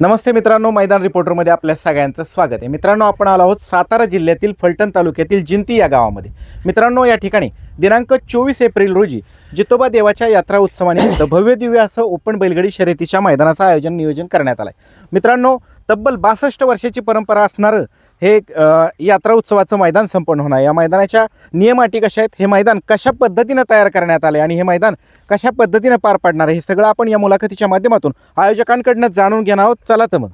नमस्ते मित्रांनो मैदान रिपोर्टरमध्ये आपल्या सगळ्यांचं स्वागत आहे. मित्रांनो आपण आलो आहोत सातारा जिल्ह्यातील फलटण तालुक्यातील जिंती या गावामध्ये. मित्रांनो या ठिकाणी दिनांक चोवीस एप्रिल रोजी जितोबा देवाच्या यात्रा उत्सवानिमित्त भव्य दिव्य असं ओपन बैलगाडी शर्यतीच्या मैदानाचं आयोजन नियोजन करण्यात आलं आहे मित्रांनो तब्बल बासष्ट वर्षाची परंपरा असणारं हे यात्रा उत्सवाचं मैदान संपन्न होणार. या मैदानाच्या नियमाटी कशा आहेत? हे मैदान कशा पद्धतीनं तयार करण्यात आले आणि हे मैदान कशा पद्धतीनं पार पाडणार आहे? हे सगळं आपण या मुलाखतीच्या माध्यमातून आयोजकांकडनं जाणून घेणार आहोत. चला तर मग.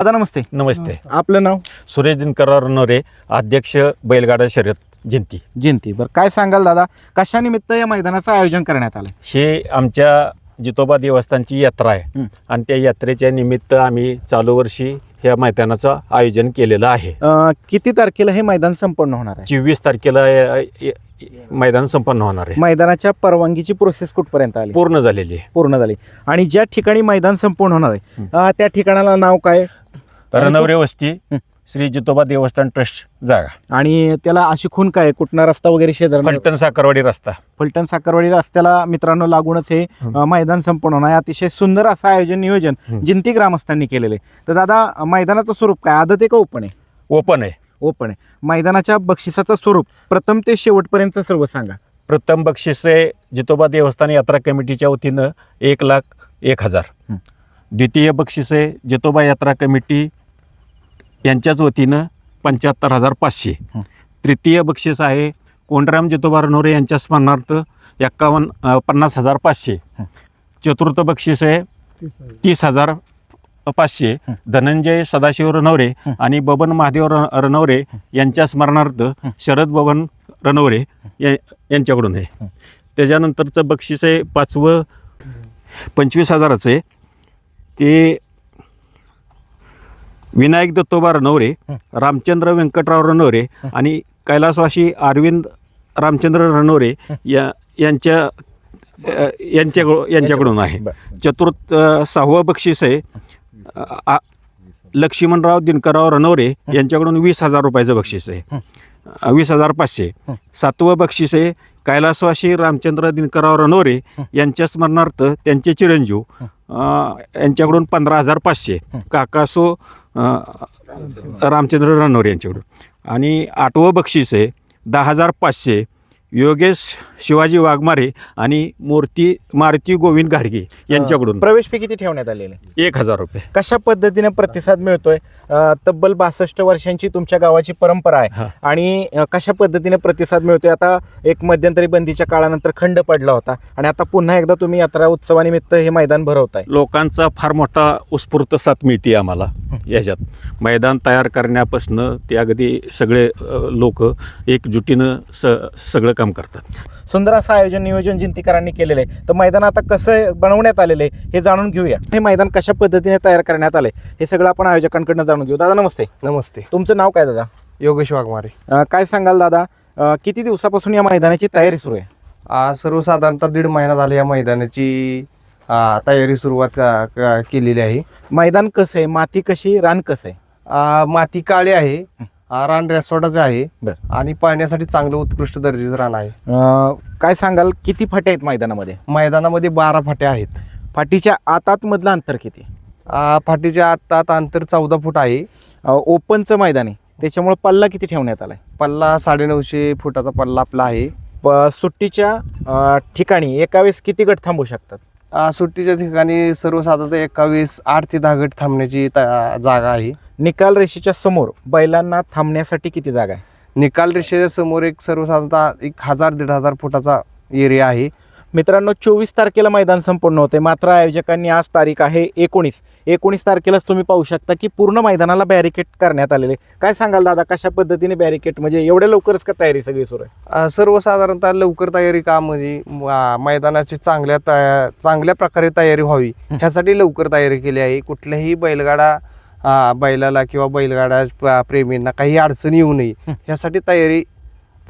दादा नमस्ते. नमस्ते. आपलं नाव? सुरेश दिनकर नोरे अध्यक्ष बैलगाडा शर्यत जिंती. जयंती बरं काय सांगाल दादा? कशानिमित्त या मैदानाचं आयोजन करण्यात आलं हे आमच्या जितोबा देवस्थानची यात्रा आहे. हं. आणि त्या यात्रेच्या निमित्त आम्ही चालू वर्षी ह्या मैदानाचं आयोजन केलेलं आहे. अ, किती तारखेला हे मैदान संपन्न होणार आहे? चोवीस तारखेला अ, मैदान संपन्न होणार आहे. मैदानाच्या परवानगीची प्रोसेस कुठपर्यंत आली? पूर्ण झालेली आहे. पूर्ण झाली. आणि ज्या ठिकाणी मैदान संपूर्ण होणार आहे अ, त्या ठिकाणाला नाव काय? रणवरे वस्ती. हं. श्री जितोबा देवस्थान ट्रस्ट जागा. आणि त्याला अशी खून काय कुठला रस्ता वगैरे शेजार फलटण साखरवाडी रस्ता. फलटण साखरवाडी रस्त्याला मित्रांनो लागूनच हे. अ, मैदान संपूर्ण होणार. आहे अतिशय सुंदर असं आयोजन नियोजन. जिंती ग्रामस्थांनी केलेलं आहे. तर दादा अ, मैदानाचं स्वरूप काय? आदत आहे का ओपन आहे? ओपन आहे. ओपन आहे. मैदानाच्या बक्षिसाचं स्वरूप प्रथम ते शेवटपर्यंत सर्व सांगा. प्रथम बक्षीस आहे जितोबा देवस्थान यात्रा कमिटीच्या वतीनं एक लाख एक हजार. हं. द्वितीय बक्षीस आहे जितोबा यात्रा कमिटी यांच्याच वतीनं पंच्याहत्तर हजार पाचशे. तृतीय बक्षीस आहे कोंडराम जितोबा रणोरे यांच्या स्मरणार्थ एक्कावन्न पन्नास हजार पाचशे. चतुर्थ बक्षीस आहे तीस हजार पाचशे. धनंजय सदाशिव रणवरे हं. आणि बबन महादेव र- रणवरे यांच्या स्मरणार्थ शरद बबन रणवरे या- यांच्याकडून आहे. त्याच्यानंतरचं बक्षीस आहे पाचवं पंचवीस हजाराचं आहे ते विनायक दत्तोबा हं. रामचंद्र व्यंकटराव रणवरे हं. आणि कैलासवासी अरविंद रामचंद्र हं. या यांच्या अ, यांच्याकडून आहे. चतुर्थ सहावं बक्षीस आहे लक्ष्मणराव दिनकरराव रणवरे यांच्याकडून वीस हजार रुपयाचं बक्षीस आहे वीस हजार पाचशे. सातवं बक्षीस आहे कैलासवासी रामचंद्र दिनकरराव रणवरे हं. यांच्या स्मरणार्थ त्यांचे चिरंजीव यांच्याकडून पंधरा हजार पाचशे. काकासो रामचंद्र रणवरे यांच्याकडून. आणि आठवं बक्षीस आहे दहा हजार पाचशे योगेश शिवाजी वाघमारे आणि मूर्ती मारुती गोविंद घाडगे यांच्याकडून. प्रवेश फी किती ठेवण्यात आलेली आहे? एक हजार रुपये. कशा पद्धतीने प्रतिसाद मिळतोय? अ, तब्बल बासष्ट वर्षांची तुमच्या गावाची परंपरा आहे. आणि अ, कशा पद्धतीने प्रतिसाद मिळतोय? आता एक मध्यंतरी बंदीच्या काळानंतर खंड पडला होता. आणि आता पुन्हा एकदा तुम्ही यात्रा उत्सवानिमित्त हे मैदान भरवताय. लोकांचा फार मोठा उत्स्फूर्त साथ मिळते आम्हाला याच्यात. मैदान तयार करण्यापासून ते अगदी सगळे लोक एकजुटीनं स सगळं काम करतात. सुंदर असं आयोजन नियोजन जिंतीकरांनी केलेलं आहे. तर मैदान आता कसं बनवण्यात आलेलं आहे हे जाणून घेऊया. हे मैदान कशा पद्धतीने तयार करण्यात आलंय हे सगळं आपण आयोजकांकडनं जाणून घेऊ. दादा नमस्ते. नमस्ते. तुमचं नाव काय दादा? योगेश वाघमारे. अ, काय सांगाल दादा? अ, किती दिवसापासून या मैदानाची तयारी सुरू आहे? सर्वसाधारणतः दीड महिना झाला या मैदानाची आ, तयारी सुरुवात का- का- केलेली आहे. मैदान कसं आहे? माती कशी? रान कसं आहे? आ, माती काळी आहे. रान रेसॉर्टाचं आहे. बर. आणि पाहण्यासाठी चांगलं उत्कृष्ट दर्जाचं रान आहे. अ, काय सांगाल किती फाट्या आहेत मैदानामध्ये? मैदानामध्ये बारा फाट्या आहेत. फाटीच्या आतात मधलं अंतर किती? आ, फाटीच्या आतात अंतर चौदा फूट आहे. अ, ओपनचं मैदान आहे. त्याच्यामुळे पल्ला किती ठेवण्यात आलाय? पल्ला साडेनऊशे फुटाचा पल्ला आपला आहे. प- सुट्टीच्या अ, ठिकाणी एका वेळेस किती गट थांबू शकतात? सुट्टीच्या ठिकाणी सर्वसाधारणतः एकावीस आठ ते दहा गट थांबण्याची त- जागा आहे. निकाल रेषेच्या समोर बैलांना थांबण्यासाठी किती जागा आहे? निकाल रेषेच्या समोर एक सर्वसाधारणतः एक हजार दीड हजार फुटाचा एरिया आहे. मित्रांनो चोवीस तारखेला मैदान संपूर्ण होते. मात्र आयोजकांनी आज तारीख आहे एकोणीस. एकोणीस तारखेलाच तुम्ही पाहू शकता की पूर्ण मैदानाला बॅरिकेड करण्यात आलेले. काय सांगाल दादा कशा पद्धतीने बॅरिकेड म्हणजे एवढ्या लवकरच का तयारी सगळी सुरू आहे? सर्वसाधारणतः लवकर तयारी का म्हणजे मैदानाची चांगल्या तया चांगल्या प्रकारे तयारी व्हावी ह्यासाठी लवकर तयारी केली आहे. कुठल्याही बैलगाडा बैलाला किंवा बैलगाडा प्रेमींना काही अडचण येऊ नये ह्यासाठी तयारी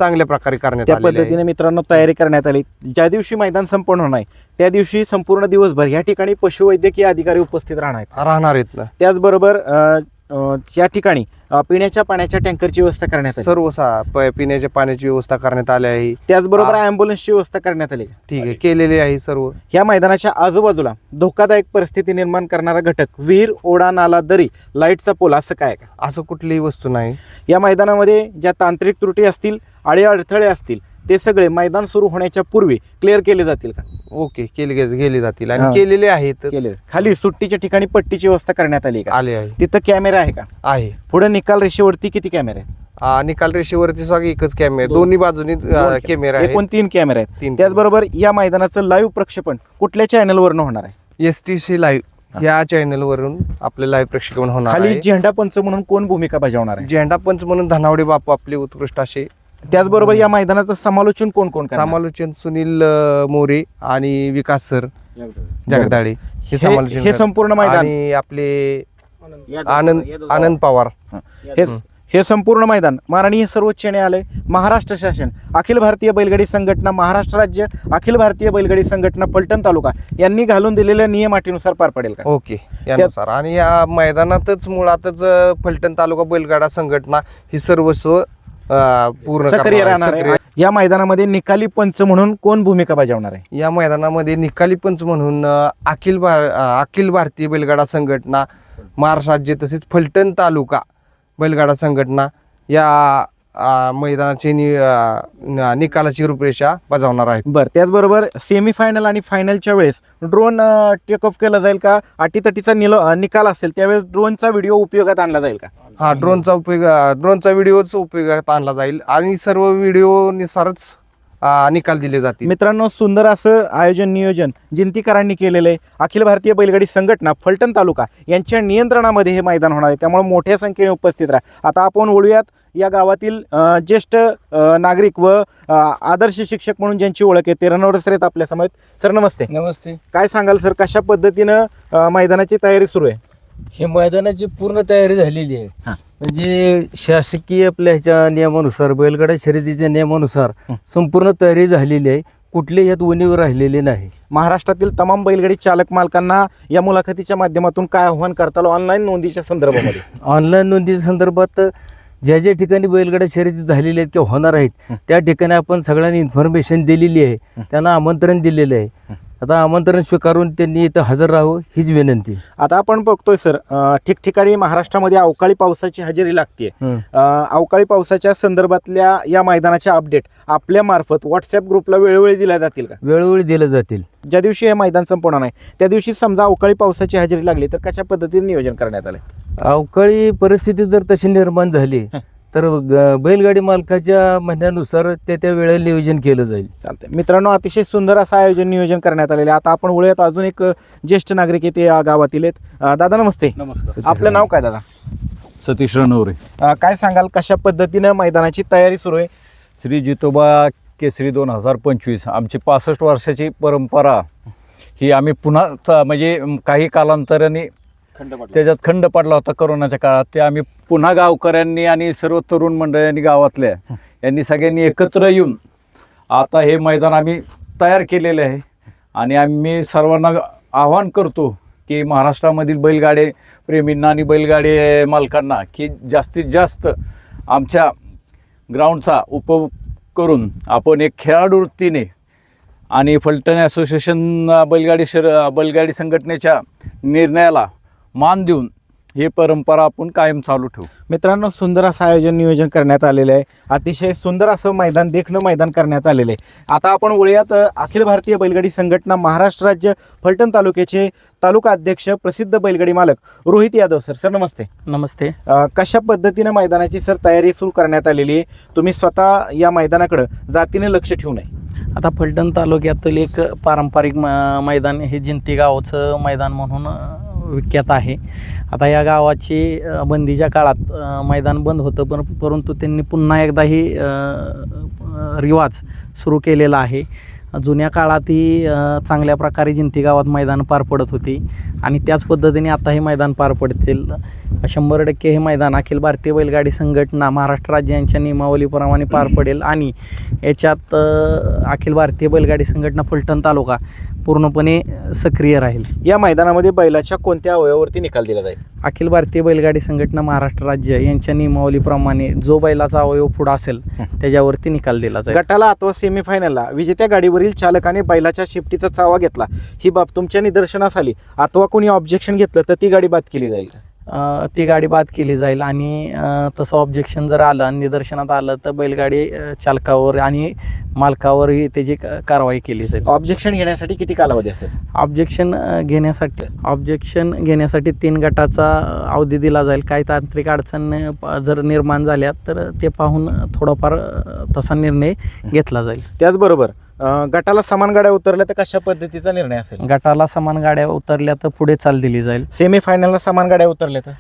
चांगल्या प्रकारे करण्यात त्या आलेले आहे. पद्धतीने मित्रांनो तयारी करण्यात आली. ज्या दिवशी मैदान संपन्न होणार आहे त्या दिवशी संपूर्ण दिवसभर या ठिकाणी पशुवैद्यकीय अधिकारी उपस्थित राहणार आहेत. राहणार आहेत ना. त्याचबरोबर अ, या ठिकाणी पिण्याच्या पाण्याच्या टँकरची व्यवस्था करण्यात आली. सर्व सा- प- पिण्याच्या पाण्याची व्यवस्था करण्यात आली आहे. त्याचबरोबर अँब्युलन्सची व्यवस्था करण्यात आली. ठीक आहे केलेली आहे सर्व. या मैदानाच्या आजूबाजूला धोकादायक परिस्थिती निर्माण करणारा घटक विहीर ओढा नाला दरी लाईटचा पोल असं काय का? असं कुठलीही वस्तू नाही. या मैदानामध्ये ज्या तांत्रिक त्रुटी असतील आडे अडथळे असतील ते सगळे मैदान सुरू होण्याच्या पूर्वी क्लिअर केले जातील का? ओके केले गे- गेले जातील. हा. आणि केलेले आहेत. केले. खाली सुट्टीच्या ठिकाणी पट्टीची व्यवस्था करण्यात आली का? आले आहे. तिथं कॅमेरा आहे का? आहे. पुढे निकाल रेषेवरती किती कॅमेरे आहेत? आ, निकाल रेषेवरती सगळं एकच कॅमेरा दोन्ही बाजूनी दोन कॅमेरा आहे एकूण तीन कॅमेरे आहेत. तीन त्याचबरोबर या मैदानाचं लाईव्ह प्रक्षेपण कुठल्या चॅनलवरनं होणार आहे? एस टी सी लाईव्ह या चॅनल वरून आपले लाईव्ह प्रक्षेपण होणार खाली आहे. झेंडा पंच म्हणून कोण भूमिका बजावणार आहे? झेंडा पंच म्हणून धनावडे बापू आपले उत्कृष्ट असे त्याचबरोबर या मैदानाचं समालोचन कोण कोण करणार? समालोचन सुनील अ, मोरे आणि विकास सर. जगदाळे. हे समालोचन हे करतात. संपूर्ण मैदान? आणि आपले आनंद आनंद पवार. हे. हे संपूर्ण मैदान. माननीय सर्वोच्च न्यायालय महाराष्ट्र शासन अखिल भारतीय बैलगाडी संघटना महाराष्ट्र राज्य अखिल भारतीय बैलगाडी संघटना फलटण तालुका यांनी घालून दिलेल्या नियम अटीनुसार पार पडेल का? ओके यानुसार. आणि या मैदानातच मुळातच अ, फलटण तालुका बैलगाडा संघटना ही सर्वस्व पूर्ण सक्रिय करणार आहे. राहणार आहे. या मैदानामध्ये निकाली पंच म्हणून कोण भूमिका बजावणार आहे या मैदानामध्ये निकाली पंच म्हणून अ, अखिल भार अ, अखिल भारतीय बैलगाडा संघटना महाराष्ट्र राज्य तसेच फलटण तालुका बैलगाडा संघटना या अ, मैदानाची नि अ, न- निकालाची रूपरेषा बजावणार आहेत बरं त्याचबरोबर सेमीफायनल आणि फायनलच्या वेळेस ड्रोन टेक ऑफ केला जाईल का अटीतटीचा निल अं, निकाल असेल त्यावेळेस ड्रोनचा व्हिडिओ उपयोगात आणला जाईल का हा ड्रोनचा उपयोग ड्रोनचा व्हिडिओच उपयोगात आणला जाईल. आणि सर्व व्हिडिओनुसारच निकाल दिले जातील. मित्रांनो सुंदर असं आयोजन नियोजन जिंतीकरांनी केलेलं आहे अखिल भारतीय बैलगाडी संघटना फलटण तालुका यांच्या नियंत्रणामध्ये हे मैदान होणार आहे. त्यामुळे मोठ्या संख्येने उपस्थित राहा. आता आपण वळूयात या गावातील ज्येष्ठ नागरिक व आदर्श शिक्षक म्हणून ज्यांची ओळख आहे ते आपल्यासमोर. सर नमस्ते. नमस्ते. काय सांगाल सर कशा पद्धतीनं मैदानाची तयारी सुरू आहे? हे मैदानाची पूर्ण तयारी झालेली आहे हा. म्हणजे शासकीय आपल्या ह्याच्या नियमानुसार बैलगाडा शर्यतीच्या नियमानुसार. संपूर्ण तयारी झालेली आहे कुठलेही यात उणीव राहिलेली नाही महाराष्ट्रातील तमाम बैलगाडी चालक मालकांना या मुलाखतीच्या माध्यमातून काय आव्हान करता ऑनलाईन नोंदीच्या संदर्भामध्ये ऑनलाईन नोंदीच्या संदर्भात ज्या ज्या ठिकाणी बैलगाडा शर्यती झालेल्या आहेत किंवा होणार आहेत. त्या ठिकाणी आपण सगळ्यांनी इन्फॉर्मेशन दिलेली आहे. त्यांना आमंत्रण दिलेलं आहे. आता आमंत्रण स्वीकारून त्यांनी इथं हजर राहावं हीच विनंती. आता आपण बघतोय सर ठिकठिकाणी महाराष्ट्रामध्ये अवकाळी पावसाची हजेरी लागते. अवकाळी पावसाच्या संदर्भातल्या या मैदानाच्या अपडेट आपल्या मार्फत व्हॉट्सअप ग्रुपला वेळोवेळी दिल्या जातील का? वेळोवेळी दिलं जातील. ज्या दिवशी हे मैदान संपणार नाही त्या दिवशी समजा अवकाळी पावसाची हजेरी लागली तर कशा पद्धतीने नियोजन करण्यात आलंय? अवकाळी परिस्थिती जर तशी निर्माण झाली तर ग- बैलगाडी मालकाच्या म्हणण्यानुसार त्या त्या वेळेला नियोजन केलं जाईल. चालतंय. मित्रांनो अतिशय सुंदर असं आयोजन नियोजन करण्यात आलेलं आहे. आता आपण वळूयात अजून एक अ, ज्येष्ठ नागरिक आहे ते या गावातील आहेत. अ, दादा नमस्ते. नमस्कार. आपलं नाव काय दादा? सतीश रणवरे. अ, काय सांगाल कशा पद्धतीनं मैदानाची तयारी सुरू आहे? श्री जितोबा केसरी दोन हजार पंचवीस. आमची पासष्ट वर्षाची परंपरा ही आम्ही पुन्हा च- म्हणजे अम, काही कालांतराने त्याच्यात खंड पडला होता करोनाच्या काळात. ते आम्ही पुन्हा गावकऱ्यांनी आणि सर्व तरुण मंडळींनी गावातल्या यांनी सगळ्यांनी एकत्र येऊन आता हे मैदान आम्ही तयार केलेले आहे. आणि आम्ही सर्वांना आवाहन करतो की महाराष्ट्रामधील बैलगाडे प्रेमींना आणि बैलगाडे मालकांना की जास्तीत जास्त आमच्या ग्राउंडचा उपयोग करून आपण एक खेळाडू वृत्तीने आणि फलटण असोसिएशन बैलगाडी शर बैलगाडी संघटनेच्या निर्णयाला मान देऊन ही परंपरा आपण कायम चालू ठेवू. मित्रांनो सुंदर असं आयोजन नियोजन करण्यात आलेलं आहे. अतिशय सुंदर असं मैदान देखणं मैदान करण्यात आलेलं आहे. आता आपण वळूयात अखिल भारतीय बैलगाडी संघटना महाराष्ट्र राज्य फलटण तालुक्याचे तालुका अध्यक्ष प्रसिद्ध बैलगाडी मालक रोहित यादव सर. सर नमस्ते. नमस्ते. अ, कशा पद्धतीनं मैदानाची सर तयारी सुरू करण्यात आलेली आहे? तुम्ही स्वतः या मैदानाकडं जातीने लक्ष ठेवू नये. आता फलटण तालुक्यातील एक पारंपरिक म- मैदान हे जिंती गावचं मैदान म्हणून अ, विख्यात आहे. आता या गावाची बंदीच्या काळात मैदान बंद होतं पण परंतु त्यांनी पुन्हा एकदा ही रिवाज सुरू केलेला आहे. जुन्या काळातही चांगल्या प्रकारे जिंती गावात मैदान पार पडत होती. आणि त्याच पद्धतीने आता हे मैदान पार पडतील. शंभर टक्के हे मैदान अखिल भारतीय बैलगाडी संघटना महाराष्ट्र राज्य यांच्या नियमावलीप्रमाणे पार पडेल. आणि याच्यात अखिल भारतीय बैलगाडी संघटना फलटण तालुका पूर्णपणे सक्रिय राहील. या मैदानामध्ये बैलाच्या कोणत्या अवयवावरती निकाल दिला जाईल? अखिल भारतीय बैलगाडी संघटना महाराष्ट्र राज्य यांच्या नियमावलीप्रमाणे जो बैलाचा अवयव पुढं असेल त्याच्यावरती निकाल दिला जाईल. गटाला अथवा सेमीफायनलला विजेत्या गाडीवरील चालकाने बैलाच्या शिफ्टीचा चावा घेतला. ही बाब तुमच्या निदर्शनास आली. अथवा कोणी ऑब्जेक्शन घेतलं तर ती गाडी बाद केली जाईल? अ, ती गाडी बाद केली जाईल आणि अ, तसं ऑब्जेक्शन जर आलं आणि निदर्शनात आलं तर बैलगाडी अ, चालकावर आणि मालकावरही त्याची क- कारवाई केली जाईल. ऑब्जेक्शन घेण्यासाठी किती कालावधी असेल? ऑब्जेक्शन घेण्यासाठी ऑब्जेक्शन घेण्यासाठी तीन गटाचा अवधी दिला जाईल. काही तांत्रिक अडचण अ, प- जर निर्माण झाल्या तर ते पाहून थोडाफार अ, तसा निर्णय घेतला जाईल. त्याचबरोबर गटाला समान गाड्या उतरल्या तर कशा पद्धतीचा निर्णय असेल? गटाला समान गाड्या उतरल्या तर पुढे चाल दिली जाईल. सेमीफायनलला समान गाड्या उतरल्या तर?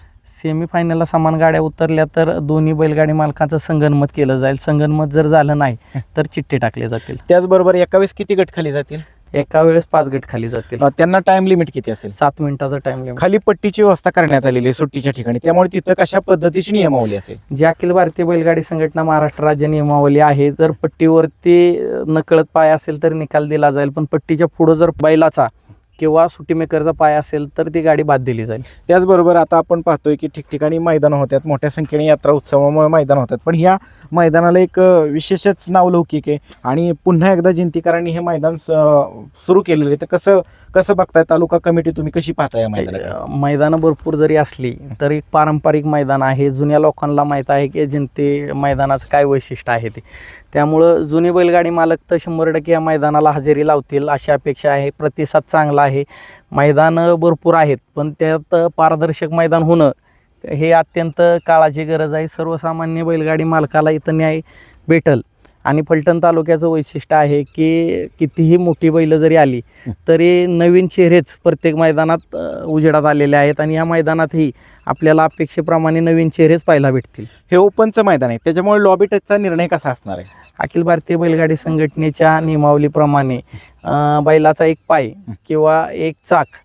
सेमीफायनलला समान गाड्या उतरल्या तर दोन्ही बैलगाडी मालकांचं संगनमत केलं जाईल. संगनमत जर झालं नाही तर चिठ्ठे टाकले जातील. त्याचबरोबर एका वेळेस किती गट खाली जातील? एका वेळेस पाच गट खाली जातील. अं, त्यांना टाइम लिमिट किती असेल? सात मिनिटाचा टाइम लिमिट खाली पट्टीची व्यवस्था करण्यात आलेली आहे सुट्टीच्या ठिकाणी. त्यामुळे तिथं कशा पद्धतीची नियमावली असेल? जी अखिल भारतीय बैलगाडी संघटना महाराष्ट्र राज्य नियमावली आहे जर पट्टीवरती नकळत पाय असेल तर निकाल दिला जाईल. पण पट्टीच्या पुढं जर बैलाचा किंवा सुट्टी मेकरचा पाय असेल तर ती गाडी बाद दिली जाईल. त्याचबरोबर आता आपण पाहतोय की ठिकठिकाणी मैदान होतात मोठ्या संख्येने यात्रा उत्सवामुळे मैदान होतात पण ह्या मैदानाला एक विशेषच नावलौकिक आहे. आणि पुन्हा एकदा जिंतीकरांनी हे मैदान सुरू केलेलं आहे. तर कसं कसं बघताय? तालुका कमिटी तुम्ही कशी पाहताय मैदान मैदानं भरपूर जरी असली तरी एक पारंपरिक मैदान आहे. जुन्या लोकांना माहीत आहे की जिंते मैदानाचं काय वैशिष्ट्य आहे ते. त्यामुळं जुने बैलगाडी मालक तर शंभर टक्के या मैदानाला हजेरी लावतील अशी अपेक्षा आहे. प्रतिसाद चांगला आहे. मैदानं भरपूर आहेत पण त्यात पारदर्शक मैदान होणं हे अत्यंत काळाची गरज आहे. सर्वसामान्य बैलगाडी मालकाला इथं न्याय भेटल. आणि फलटण तालुक्याचं वैशिष्ट्य आहे की कितीही मोठी बैलं जरी आली तरी नवीन चेहरेच प्रत्येक मैदानात उजेडात आलेले आहेत आणि या मैदानातही आपल्याला अपेक्षेप्रमाणे नवीन चेहरेच पाहायला भेटतील. हे ओपनचं मैदान आहे. त्याच्यामुळे लॉबी टचचा निर्णय कसा असणार आहे? अखिल भारतीय बैलगाडी संघटनेच्या नियमावलीप्रमाणे बैलाचा एक पाय किंवा एक चाक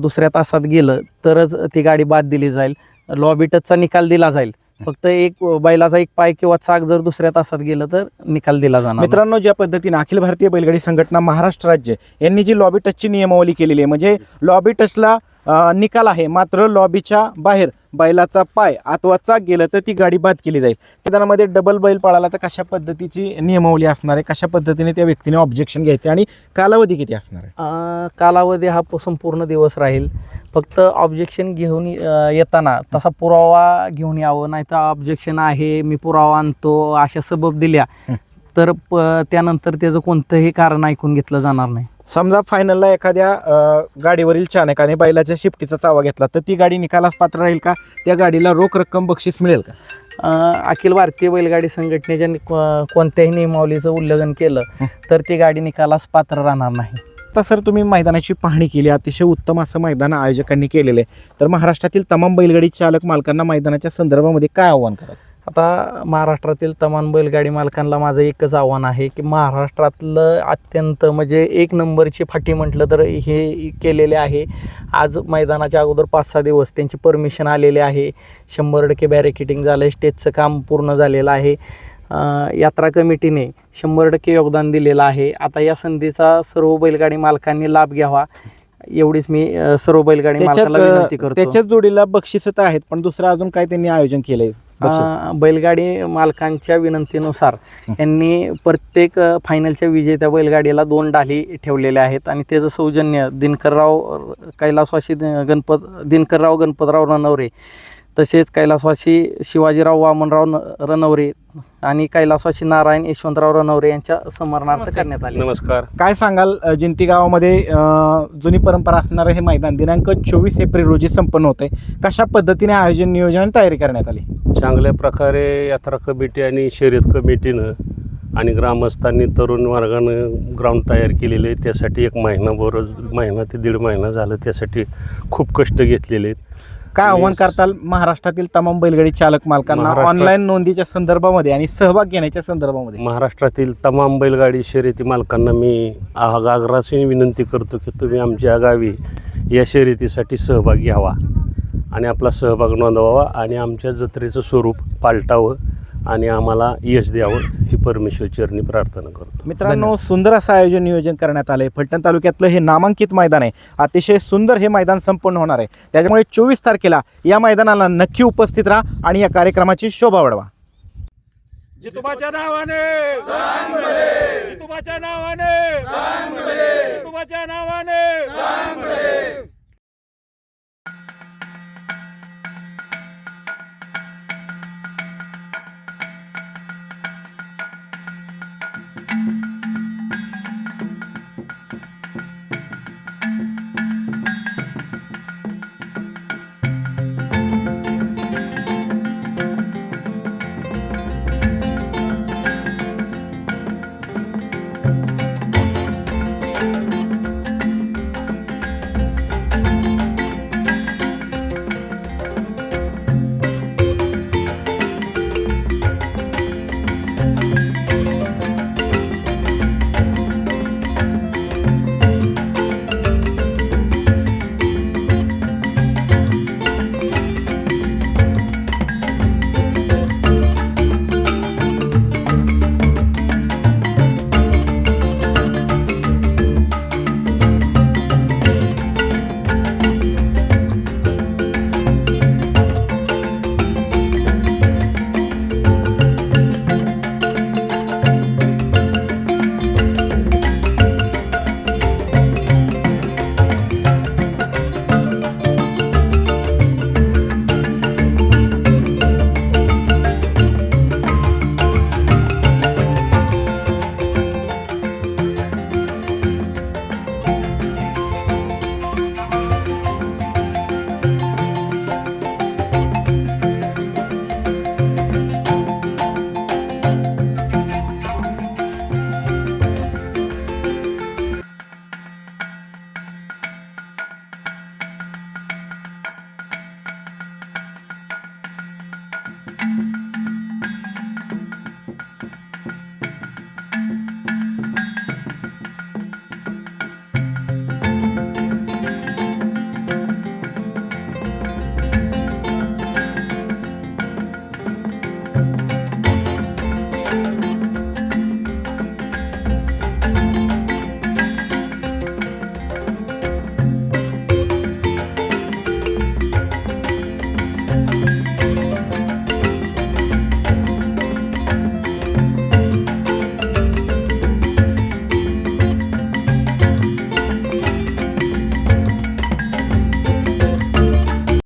दुसऱ्या तासात गेलं तरच ती गाडी बाद दिली जाईल. लॉबी टचचा निकाल दिला जाईल. फक्त एक बैलाचा एक पाय किंवा चाक जर दुसऱ्या तासात गेलं तर निकाल दिला जाणार मित्रांनो ज्या पद्धतीने अखिल भारतीय बैलगाडी संघटना महाराष्ट्र राज्य यांनी जी लॉबी टचची नियमावली केलेली आहे म्हणजे लॉबी टचला निकाल आहे मात्र लॉबीच्या बाहेर बैलाचा पाय अथवा चाक गेलं तर ती गाडी बाद केली जाईल. मैदानामध्ये डबल बैल पळाला तर कशा पद्धतीची नियमावली असणार आहे? कशा पद्धतीने त्या व्यक्तीने ऑब्जेक्शन घ्यायचे आणि कालावधी किती असणार आहे? कालावधी हा संपूर्ण दिवस राहील. फक्त ऑब्जेक्शन घेऊन येताना तसा पुरावा घेऊन यावं नाही तर ऑब्जेक्शन आहे मी पुरावा आणतो अशा सबब दिल्या तर प त्यानंतर त्याचं कोणतंही कारण ऐकून घेतलं जाणार नाही. समजा फायनलला एखाद्या अं, गाडीवरील चालकाने बैलाच्या शिफ्टीचा चावा घेतला तर ती गाडी निकालास पात्र राहील का? त्या गाडीला रोख रक्कम बक्षीस मिळेल का? अ, अखिल भारतीय बैलगाडी संघटनेच्या नि- को- कोणत्याही नियमावलीचं उल्लंघन केलं तर ती गाडी निकालास पात्र राहणार नाही. आता सर तुम्ही मैदानाची पाहणी केली अतिशय उत्तम असं मैदान आयोजकांनी केलेलं आहे. तर महाराष्ट्रातील तमाम बैलगाडी चालक मालकांना मैदानाच्या संदर्भामध्ये काय आव्हान करा आता महाराष्ट्रातील तमाम बैलगाडी मालकांना माझं एकच आव्हान आहे की महाराष्ट्रातलं अत्यंत म्हणजे एक नंबरची फाटी म्हटलं तर हे केलेले आहे. आज मैदानाच्या अगोदर पाच सहा दिवस त्यांची परमिशन आलेली आहे. शंभर टक्के बॅरिकेटिंग झालं आहे स्टेजचं काम पूर्ण झालेलं आहे. यात्रा कमिटीने शंभर टक्के योगदान दिलेलं आहे. आता या संधीचा सर्व बैलगाडी मालकांनी लाभ घ्यावा एवढीच मी सर्व बैलगाडी मालकाला विनंती करतो. त्याच्याच जोडीला बक्षिस तर आहेत पण दुसरं अजून काय त्यांनी आयोजन केलंय? बैलगाडी मालकांच्या विनंतीनुसार यांनी प्रत्येक फायनलच्या विजेत्या बैलगाडीला दोन डाली ठेवलेल्या आहेत आणि त्याचं सौजन्य दिनकरराव कैलासवासी गणपत दिनकरराव गणपतराव रणवरे तसेच कैलासवासी शिवाजीराव वामनराव न- रणवरे आणि कैलासवासी नारायण यशवंतराव रणवरे यांच्या स्मरणार्थ करण्यात आले. नमस्कार. काय सांगाल जिंती गावामध्ये जुनी परंपरा असणारं हे मैदान दिनांक चोवीस एप्रिल रोजी संपन्न होत आहे कशा पद्धतीने आयोजन नियोजन आणि तयारी करण्यात आली? चांगल्या प्रकारे यात्रा कमिटी आणि शर्यत कमिटीनं आणि ग्रामस्थांनी तरुण वर्गानं ग्राउंड तयार केलेले आहे त्यासाठी एक महिनाभर महिना ते दीड महिना झालं त्यासाठी खूप कष्ट घेतलेले आहेत. काय आव्हान करताल? महाराष्ट्रातील तमाम बैलगाडी चालक मालकांना महाराष्ट्रात- ऑनलाईन नोंदीच्या संदर्भामध्ये आणि सहभाग घेण्याच्या संदर्भामध्ये. महाराष्ट्रातील तमाम बैलगाडी शर्यती मालकांना मी आग- आग्रहाची विनंती करतो की तुम्ही आमच्या गावी या शर्यतीसाठी सहभाग घ्यावा आणि आपला सहभाग नोंदवावा आणि आमच्या जत्रेचं स्वरूप पालटावं. आणि आम्हाला यश द्यावं ही परमेश्वर चरणी प्रार्थना करतो. मित्रांनो सुंदर असं आयोजन नियोजन करण्यात आलंय. फलटण तालुक्यातलं हे नामांकित मैदान आहे. अतिशय सुंदर हे मैदान संपन्न होणार आहे. त्याच्यामुळे चोवीस तारखेला या मैदानाला नक्की उपस्थित राहा आणि या कार्यक्रमाची शोभा वाढवा. जितुबाच्या नावाने! जितुबाच्या नावाने! जितुबाच्या नावाने!